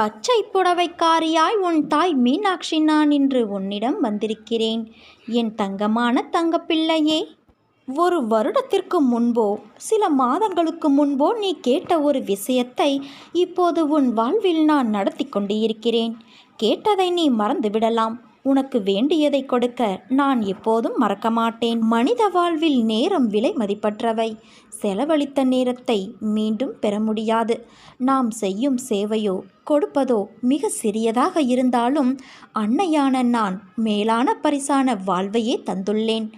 பச்சை புடவைக்காரியாய் உன் தாய் மீனாட்சி நான் இன்று உன்னிடம் வந்திருக்கிறேன். என் தங்கமான தங்கப்பிள்ளையே ஒரு வருடத்திற்கு முன்போ சில மாதங்களுக்கு முன்போ நீ கேட்ட ஒரு விஷயத்தை இப்போது உன் வாழ்வில் நான் நடத்தி கொண்டு இருக்கிறேன் கேட்டதை நீ மறந்துவிடலாம். உனக்கு வேண்டியதை கொடுக்க நான் எப்போதும் மறக்க மாட்டேன் மனித வாழ்வில் நேரம் விலை மதிப்பற்றவை. செலவழித்த நேரத்தை மீண்டும் பெற முடியாது. நாம் செய்யும் சேவையோ கொடுப்பதோ மிக சிறியதாக இருந்தாலும் அன்னையான நான் மேலான பரிசான வாழ்வையே தந்துள்ளேன்.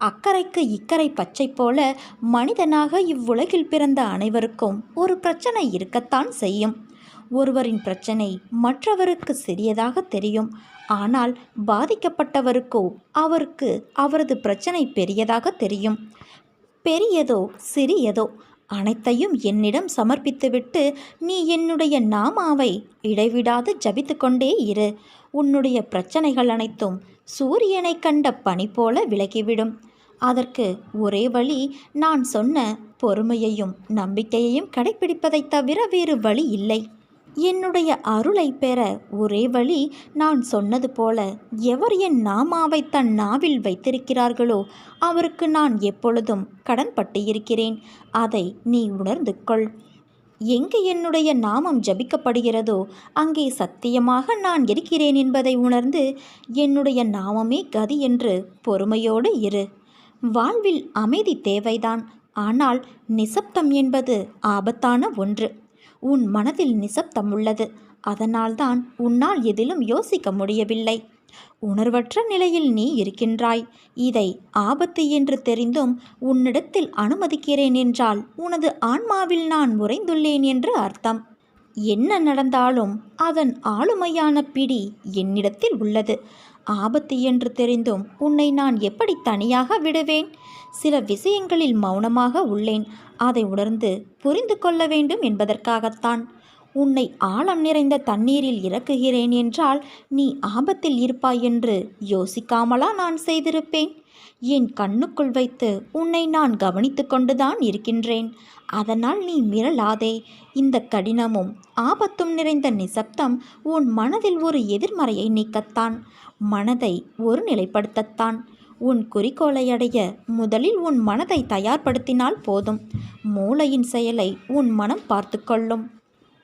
அக்கறைக்கு இக்கரை பச்சை போல மனிதனாக இவ்வுலகில் பிறந்த அனைவருக்கும் ஒரு பிரச்சனை இருக்கத்தான் செய்யும். ஒருவரின் பிரச்சனை மற்றவருக்கு சிறியதாக தெரியும். ஆனால் பாதிக்கப்பட்டவருக்கோ அவருக்கு அவரது பிரச்சனை பெரியதாக தெரியும். பெரியதோ சிறியதோ அனைத்தையும் என்னிடம் சமர்ப்பித்துவிட்டு நீ என்னுடைய நாமாவை இடைவிடாது ஜபித்து கொண்டே இரு. உன்னுடைய பிரச்சனைகள் அனைத்தும் சூரியனை கண்ட பனி போல விலகிவிடும். அதற்கு ஒரே வழி நான் சொன்ன பொறுமையையும் நம்பிக்கையையும் கடைபிடிப்பதைத் தவிர வேறு வழி இல்லை. என்னுடைய அருளை பெற ஒரே வழி நான் சொன்னது போல எவர் என் நாமாவை தன் நாவில் வைத்திருக்கிறார்களோ அவருக்கு நான் எப்பொழுதும் கடன்பட்டு இருக்கிறேன். அதை நீ உணர்ந்து கொள். எங்கு என்னுடைய நாமம் ஜபிக்கப்படுகிறதோ அங்கே சத்தியமாக நான் இருக்கிறேன் என்பதை உணர்ந்து என்னுடைய நாமமே கதி என்று பொறுமையோடு இரு. வாழ்வில் அமைதி தேவைதான். ஆனால் நிசப்தம் என்பது ஆபத்தான ஒன்று. உன் மனதில் நிசப்தம் உள்ளது அதனால்தான் உன்னால் எதிலும் யோசிக்க முடியவில்லை. உணர்வற்ற நிலையில் நீ இருக்கின்றாய். இதை ஆபத்து என்று தெரிந்தும் உன்னிடத்தில் அனுமதிக்கிறேன் என்றால் உனது ஆன்மாவில் நான் உறைந்துள்ளேன் என்று அர்த்தம். என்ன நடந்தாலும் அதன் ஆளுமையான பிடி என்னிடத்தில் உள்ளது. ஆபத்து என்று தெரிந்தும் உன்னை நான் எப்படி தனியாக விடுவேன்? சில விஷயங்களில் மௌனமாக உள்ளேன். அதை உணர்ந்து புரிந்து கொள்ள வேண்டும் என்பதற்காகத்தான். உன்னை ஆழம் நிறைந்த தண்ணீரில் இறக்குகிறேன் என்றால் நீ ஆபத்தில் இருப்பாய் என்று யோசிக்காமலா நான் செய்திருப்பேன்? என் கண்ணுக்குள் வைத்து உன்னை நான் கவனித்து கொண்டுதான் இருக்கின்றேன். அதனால் நீ மிரளாதே. இந்த கடினமும் ஆபத்தும் நிறைந்த நிசப்தம் உன் மனதில் ஒரு எதிர்மறையை நீக்கத்தான். மனதை ஒரு நிலைப்படுத்தத்தான். உன் குறிக்கோளை அடைய முதலில் உன் மனதை தயார்படுத்தினால் போதும். மூளையின் செயலை உன் மனம் பார்த்து கொள்ளும்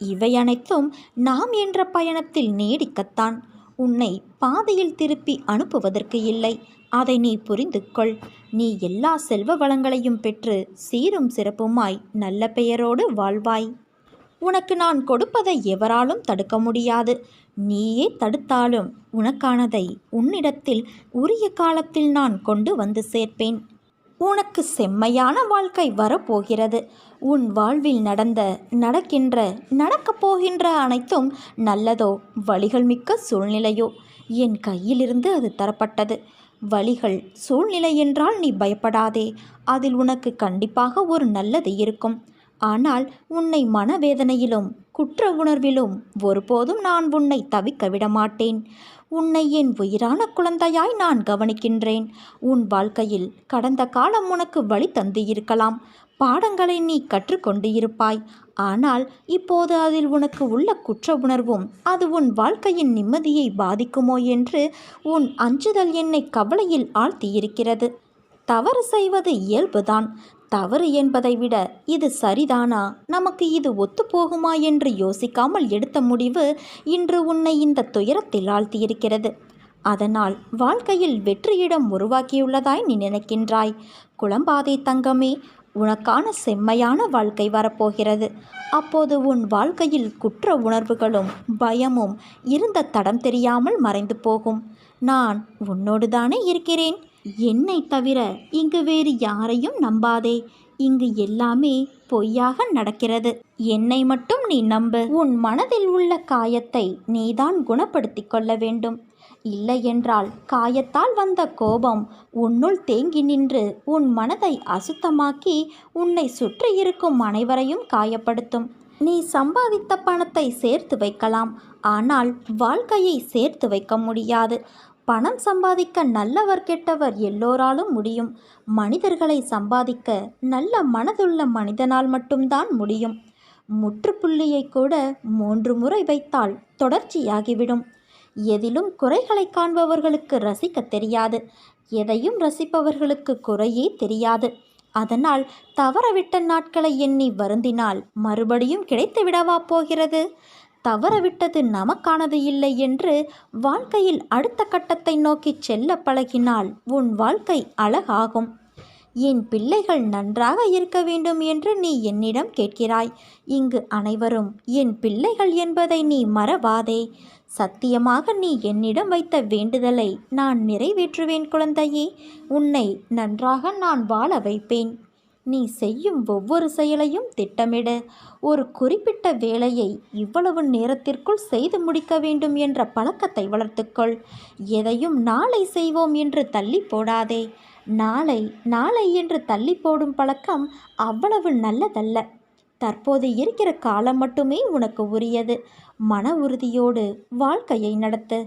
இவை அனைத்தும் நாம் என்ற பயணத்தில் நீடிக்கத்தான். உன்னை பாதையில் திருப்பி அனுப்புவதற்கு இல்லை. அதை நீ புரிந்து கொள் நீ எல்லா செல்வ வளங்களையும் பெற்று சீரும் சிறப்புமாய் நல்ல பெயரோடு வாழ்வாய். உனக்கு நான் கொடுப்பதை எவராலும் தடுக்க முடியாது. நீயே தடுத்தாலும் உனக்கானதை உன்னிடத்தில் உரிய காலத்தில் நான் கொண்டு வந்து சேர்ப்பேன். உனக்கு செம்மையான வாழ்க்கை வரப்போகிறது. உன் வாழ்வில் நடந்த நடக்கின்ற நடக்கப் போகின்ற அனைத்தும் நல்லதோ வழிகள் மிக்க சூழ்நிலையோ. என் கையிலிருந்து அது தரப்பட்டது. வழிகள் சூழ்நிலை என்றால் நீ பயப்படாதே. அதில் உனக்கு கண்டிப்பாக ஒரு நல்லது இருக்கும். ஆனால் உன்னை மனவேதனையிலும் குற்ற உணர்விலும் ஒருபோதும் நான் உன்னை தவிக்க விடமாட்டேன். உன்னை என் உயிரான குழந்தையாய் நான் கவனிக்கின்றேன். உன் வாழ்க்கையில் கடந்த காலம் உனக்கு வழி தந்து இருக்கலாம் பாடங்களை நீ கற்றுக்கொண்டு இருப்பாய் ஆனால் இப்போது அதில் உனக்கு உள்ள குற்ற உணர்வும் அது உன் வாழ்க்கையின் நிம்மதியை பாதிக்குமோ என்று உன் அஞ்சுதல் என்னை கவலையில் ஆழ்த்தியிருக்கிறது. தவறு செய்வது இயல்புதான். தவறு என்பதை விட இது சரிதானா? நமக்கு இது ஒத்துப்போகுமா என்று யோசிக்காமல் எடுத்த முடிவு இன்று உன்னை இந்த துயரத்தில் ஆழ்த்தியிருக்கிறது. அதனால் வாழ்க்கையில் வெற்றியிடம் உருவாக்கியுள்ளதாய் நீ நினைக்கின்றாய். குழம்பாதே தங்கமே உனக்கான செம்மையான வாழ்க்கை வரப்போகிறது. அப்போது உன் வாழ்க்கையில் குற்ற உணர்வுகளும் பயமும் இருந்த தடம் தெரியாமல் மறைந்து போகும். நான் உன்னோடு தானே இருக்கிறேன்? என்னை தவிர இங்கு வேறு யாரையும் நம்பாதே. இங்கு எல்லாமே பொய்யாக நடக்கிறது. என்னை மட்டும் நீ நம்பு. உன் மனதில் உள்ள காயத்தை நீதான் குணப்படுத்தி கொள்ள வேண்டும். இல்லை என்றால் காயத்தால் வந்த கோபம் உன்னுள் தேங்கி நின்று உன் மனதை அசுத்தமாக்கி உன்னை சுற்றி இருக்கும் அனைவரையும் காயப்படுத்தும். நீ சம்பாதித்த பணத்தை சேர்த்து வைக்கலாம். ஆனால் வாழ்க்கையை சேர்த்து வைக்க முடியாது. பணம் சம்பாதிக்க நல்லவர் கெட்டவர் எல்லோராலும் முடியும். மனிதர்களை சம்பாதிக்க நல்ல மனதுள்ள மனிதனால் மட்டும்தான் முடியும். முற்றுப்புள்ளியை கூட மூன்று முறை வைத்தால் தொடர்ச்சியாகிவிடும். எதிலும் குறைகளை காண்பவர்களுக்கு ரசிக்க தெரியாது. எதையும் ரசிப்பவர்களுக்கு குறையே தெரியாது. அதனால் தவறவிட்ட நாட்களை எண்ணி வருந்தினால் மறுபடியும் கிடைத்து விடவா போகிறது? தவறவிட்டது நமக்கானது இல்லை என்று வாழ்க்கையில் அடுத்த கட்டத்தை நோக்கி செல்ல பழகினால் உன் வாழ்க்கை அழகாகும். என் பிள்ளைகள் நன்றாக இருக்க வேண்டும் என்று நீ என்னிடம் கேட்கிறாய். இங்கு அனைவரும் என் பிள்ளைகள் என்பதை நீ மறவாதே. சத்தியமாக நீ என்னிடம் வைத்த வேண்டுதலை நான் நிறைவேற்றுவேன் குழந்தையே. உன்னை நன்றாக நான் வாழ வைப்பேன். நீ செய்யும் ஒவ்வொரு செயலையும் திட்டமிடு. ஒரு குறிப்பிட்ட வேலையை இவ்வளவு நேரத்திற்குள் செய்து முடிக்க வேண்டும் என்ற பழக்கத்தை வளர்த்துக்கொள். எதையும் நாளை செய்வோம் என்று தள்ளி போடாதே. நாளை நாளை என்று தள்ளி போடும் பழக்கம் அவ்வளவு நல்லதல்ல. தற்போது இருக்கிற காலம் மட்டுமே உனக்கு உரியது. மன உறுதியோடு வாழ்க்கையை நடத்து.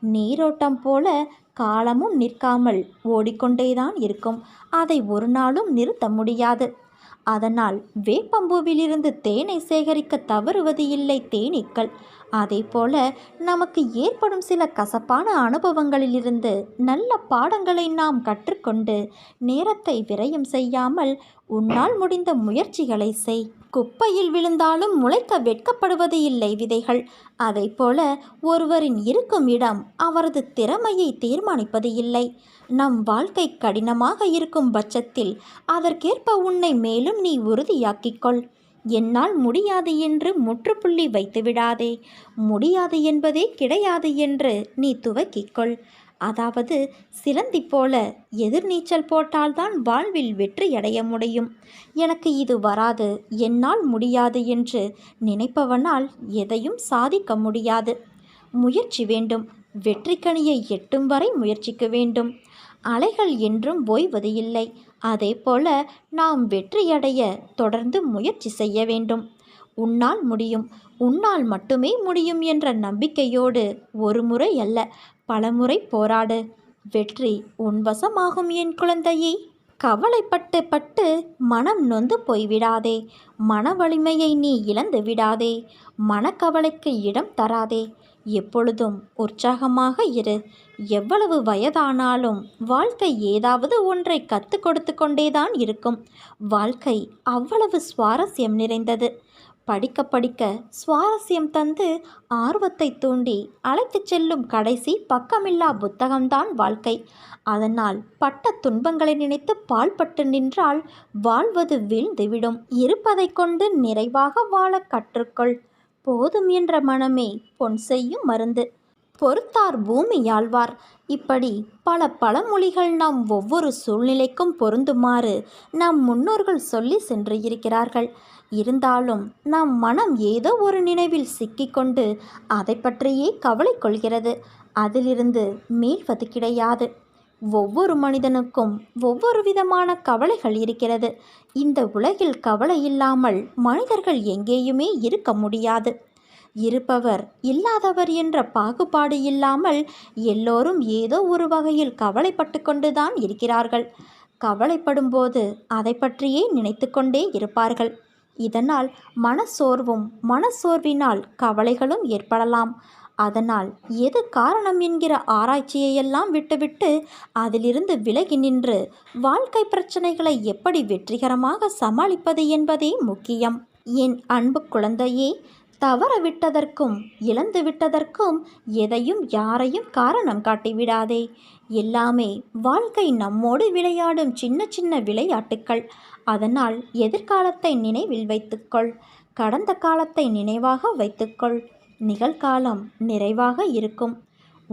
நீரோட்டம் போல காலமும் நிற்காமல் ஓடிக்கொண்டேதான் இருக்கும். அதை ஒரு நாளும் நிறுத்த முடியாது. அதனால் வேப்பம்பூவிலிருந்து தேனை சேகரிக்க தவறுவது இல்லை தேனீக்கள். அதேபோல நமக்கு ஏற்படும் சில கசப்பான அனுபவங்களிலிருந்து நல்ல பாடங்களை நாம் கற்றுக்கொண்டு நேரத்தை விரயம் செய்யாமல் உன்னால் முடிந்த முயற்சிகளை செய். குப்பையில் விழுந்தாலும் முளைக்க வெட்கப்படுவது இல்லை விதைகள். போல ஒருவரின் இருக்கும் இடம் அவரது திறமையை தீர்மானிப்பது இல்லை. நம் வாழ்க்கை கடினமாக இருக்கும் பட்சத்தில் அதற்கேற்ப உன்னை மேலும் நீ உறுதியாக்கிக்கொள். என்னால் முடியாது என்று முற்றுப்புள்ளி வைத்து விடாதே. முடியாது என்பதே கிடையாது என்று நீ துவக்கிக்கொள். அதாவது சிலந்தி போல எதிர்நீச்சல் போட்டால்தான் வாழ்வில் வெற்றியடைய முடியும். எனக்கு இது வராது. என்னால் முடியாது என்று நினைப்பவனால் எதையும் சாதிக்க முடியாது. முயற்சி வேண்டும். வெற்றிக்கனியை எட்டும் வரை முயற்சிக்க வேண்டும். அலைகள் என்றும் ஓய்வது இல்லை. அதே போல நாம் வெற்றியடைய தொடர்ந்து முயற்சி செய்ய வேண்டும். உன்னால் முடியும் உன்னால் மட்டுமே முடியும் என்ற நம்பிக்கையோடு ஒரு முறை அல்ல பலமுறை போராடு. வெற்றி உன்வசமாகும் என் குழந்தையை. கவலைப்பட்டு பட்டு மனம் நொந்து போய்விடாதே. மன வலிமையை நீ இழந்து விடாதே. மனக்கவலைக்கு இடம் தராதே. எப்பொழுதும் உற்சாகமாக இரு. எவ்வளவு வயதானாலும் வாழ்க்கை ஏதாவது ஒன்றை கற்றுக் கொடுத்து கொண்டேதான் இருக்கும். வாழ்க்கை அவ்வளவு சுவாரஸ்யம் நிறைந்தது. படிக்க படிக்க சுவாரஸ்யம் தந்து ஆர்வத்தை தூண்டி அழைத்துச் செல்லும் கடைசி பக்கமில்லா புத்தகம்தான் வாழ்க்கை. அதனால் பட்ட துன்பங்களை நினைத்து பால்பட்டு நின்றால் வாழ்வது வீழ்ந்துவிடும். இருப்பதை கொண்டு நிறைவாக வாழ கற்றுக்கொள். போதும் என்ற மனமே பொன் செய்யும் மருந்து. பொறுத்தார் பூமி யாழ்வார். இப்படி பல பழமொழிகள் நாம் ஒவ்வொரு சூழ்நிலைக்கும் பொருந்துமாறு நம் முன்னோர்கள் சொல்லி சென்று இருக்கிறார்கள். இருந்தாலும் நம் மனம் ஏதோ ஒரு நினைவில் சிக்கிக்கொண்டு அதை பற்றியே கவலை கொள்கிறது. அதிலிருந்து மீள்வது கிடையாது. ஒவ்வொரு மனிதனுக்கும் ஒவ்வொரு விதமான கவலைகள் இருக்கிறது. இந்த உலகில் கவலை இல்லாமல் மனிதர்கள் எங்கேயுமே இருக்க முடியாது. இருப்பவர் இல்லாதவர் என்ற பாகுபாடு இல்லாமல் எல்லோரும் ஏதோ ஒரு வகையில் கவலைப்பட்டு கொண்டுதான் இருக்கிறார்கள். கவலைப்படும்போது அதை பற்றியே நினைத்து கொண்டே இருப்பார்கள். இதனால் மனச்சோர்வும் மனச்சோர்வினால் கவலைகளும் ஏற்படலாம். அதனால் எது காரணம் என்கிற ஆராய்ச்சியையெல்லாம் விட்டுவிட்டு அதிலிருந்து விலகி நின்று வாழ்க்கை பிரச்சனைகளை எப்படி வெற்றிகரமாக சமாளிப்பது என்பதே முக்கியம். என் அன்பு குழந்தையே தவற விட்டதற்கும் இழந்து விட்டதற்கும் எதையும் யாரையும் காரணம் காட்டிவிடாதே. எல்லாமே வாழ்க்கை நம்மோடு விளையாடும் சின்ன சின்ன விளையாட்டுக்கள். அதனால் எதிர்காலத்தை நினைவில் வைத்துக்கொள். கடந்த காலத்தை நினைவாக வைத்துக்கொள். நிகழ்காலம் நிறைவாக இருக்கும்.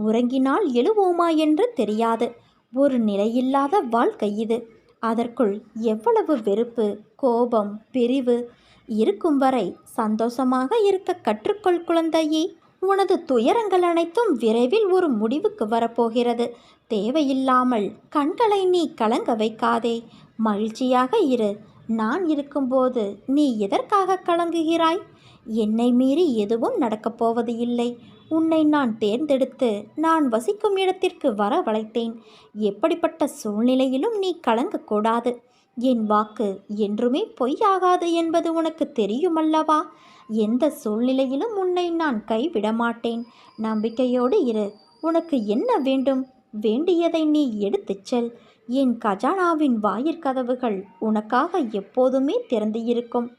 உறங்கினால் எழுவோமா என்று தெரியாது. ஒரு நிலையில்லாத வாழ்க்கை இது. அதற்குள் எவ்வளவு வெறுப்பு கோபம் பிரிவு இருக்கும் வரை சந்தோஷமாக இருக்க கற்றுக்கொள் குழந்தையே. உனது துயரங்கள் அனைத்தும் விரைவில் ஒரு முடிவுக்கு வரப்போகிறது. தேவையில்லாமல் கண்களை நீ கலங்க வைக்காதே. மகிழ்ச்சியாக இரு. நான் இருக்கும்போது நீ எதற்காக கலங்குகிறாய்? என்னை மீறி எதுவும் நடக்கப் போவது இல்லை. உன்னை நான் தேர்ந்தெடுத்து நான் வசிக்கும் இடத்திற்கு வர வளைத்தேன். எப்படிப்பட்ட சூழ்நிலையிலும் நீ கலங்கக்கூடாது என் வாக்கு என்றுமே பொய்யாகாது என்பது உனக்கு தெரியுமல்லவா? எந்த சூழ்நிலையிலும் உன்னை நான் கைவிட மாட்டேன். நம்பிக்கையோடு இரு. உனக்கு என்ன வேண்டும்? வேண்டியதை நீ எடுத்துச் செல். என் கஜானாவின் வாயிற்கதவுகள் உனக்காக எப்போதுமே திறந்து இருக்கும்.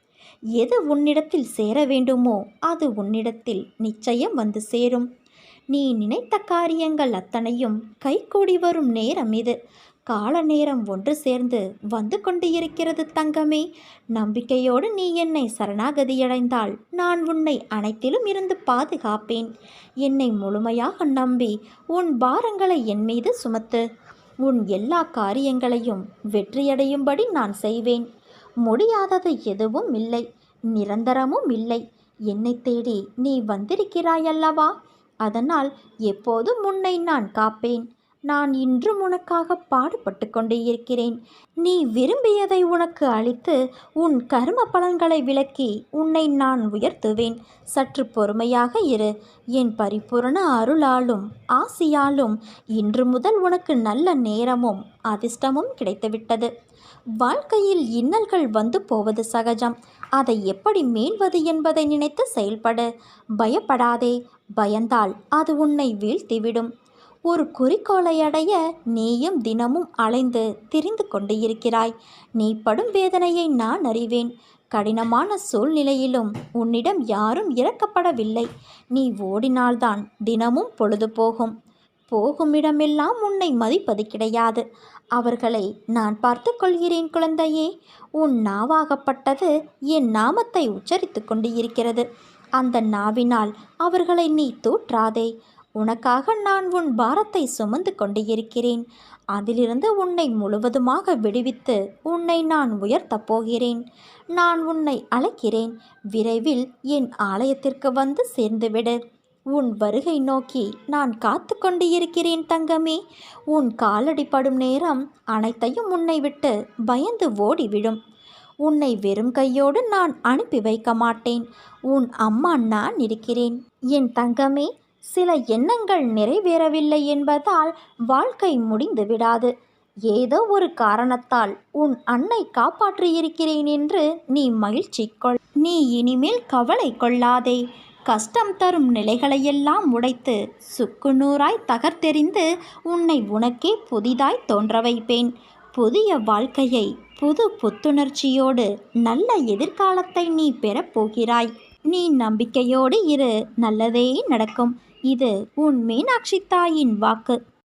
எது உன்னிடத்தில் சேர வேண்டுமோ அது உன்னிடத்தில் நிச்சயம் வந்து சேரும். நீ நினைத்த காரியங்கள் அத்தனையும் கைகூடி வரும் நேரம் இது. கால நேரம் ஒன்று சேர்ந்து வந்து கொண்டு இருக்கிறது தங்கமே. நம்பிக்கையோடு நீ என்னை சரணாகதியடைந்தால் நான் உன்னை அனைத்திலும் இருந்து பாதுகாப்பேன். என்னை முழுமையாக நம்பி உன் பாரங்களை என் மீது சுமத்து. உன் எல்லா காரியங்களையும் வெற்றியடையும்படி நான் செய்வேன். முடியாதது எதுவும் இல்லை. நிரந்தரமும் இல்லை. என்னை தேடி நீ வந்திருக்கிறாயல்லவா? அதனால் எப்போதும் உன்னை நான் காப்பேன். நான் இன்றும் உனக்காக பாடுபட்டு கொண்டே இருக்கிறேன். நீ விரும்பியதை உனக்கு அளித்து உன் கரும பலன்களை விளக்கி உன்னை நான் உயர்த்துவேன். சற்று பொறுமையாக இரு. என் பரிபூரண அருளாலும் ஆசியாலும் இன்று முதல் உனக்கு நல்ல நேரமும் அதிர்ஷ்டமும் கிடைத்துவிட்டது. வாழ்க்கையில் இன்னல்கள் வந்து போவது சகஜம். அதை எப்படி மீள்வது என்பதை நினைத்து செயல்படு. பயப்படாதே பயந்தால் அது உன்னை வீழ்த்திவிடும். ஒரு குறிக்கோளை அடைய நீயும் தினமும் அலைந்து திரிந்து கொண்டு இருக்கிறாய். நீ படும் வேதனையை நான் அறிவேன். கடினமான சூழ்நிலையிலும் உன்னிடம் யாரும் இறக்கப்படவில்லை நீ ஓடினால்தான் தினமும் பொழுது போகும். போகும் இடமெல்லாம் உன்னை மதிப்பது கிடையாது. அவர்களை நான் பார்த்து கொள்கிறேன் குழந்தையே. உன் நாவாகப்பட்டது என் நாமத்தை உச்சரித்து கொண்டு இருக்கிறது அந்த நாவினால் அவர்களை நீ தூற்றாதே. உனக்காக நான் உன் பாரத்தை சுமந்து கொண்டு இருக்கிறேன் அதிலிருந்து உன்னை முழுவதுமாக விடுவித்து உன்னை நான் உயர்த்தப் போகிறேன். நான் உன்னை அழைக்கிறேன். விரைவில் என் ஆலயத்திற்கு வந்து சேர்ந்துவிடு. உன் வருகை நோக்கி நான் காத்து கொண்டு இருக்கிறேன் தங்கமே. உன் காலடிப்படும் நேரம் அனைத்தையும் உன்னை விட்டு பயந்து ஓடிவிடும். உன்னை வெறும் கையோடு நான் அனுப்பி வைக்க மாட்டேன். உன் அம்மா நான் இருக்கிறேன். என் தங்கமே சில எண்ணங்கள் நிறைவேறவில்லை என்பதால் வாழ்க்கை முடிந்து விடாது. ஏதோ ஒரு காரணத்தால் உன் அன்னை காப்பாற்றியிருக்கிறேன் என்று நீ மகிழ்ச்சி கொள். நீ இனிமேல் கவலை கொள்ளாதே. கஷ்டம் தரும் நிலைகளையெல்லாம் உடைத்து சுக்குநூறாய் தகர்த்தெறிந்து உன்னை உனக்கே புதிதாய் தோன்ற வைப்பேன். புதிய வாழ்க்கையை புது புத்துணர்ச்சியோடு நல்ல எதிர்காலத்தை நீ பெறப்போகிறாய் நீ நம்பிக்கையோடு இரு நல்லதே நடக்கும். இது உன் மீனாட்சி தாயின் வாக்கு.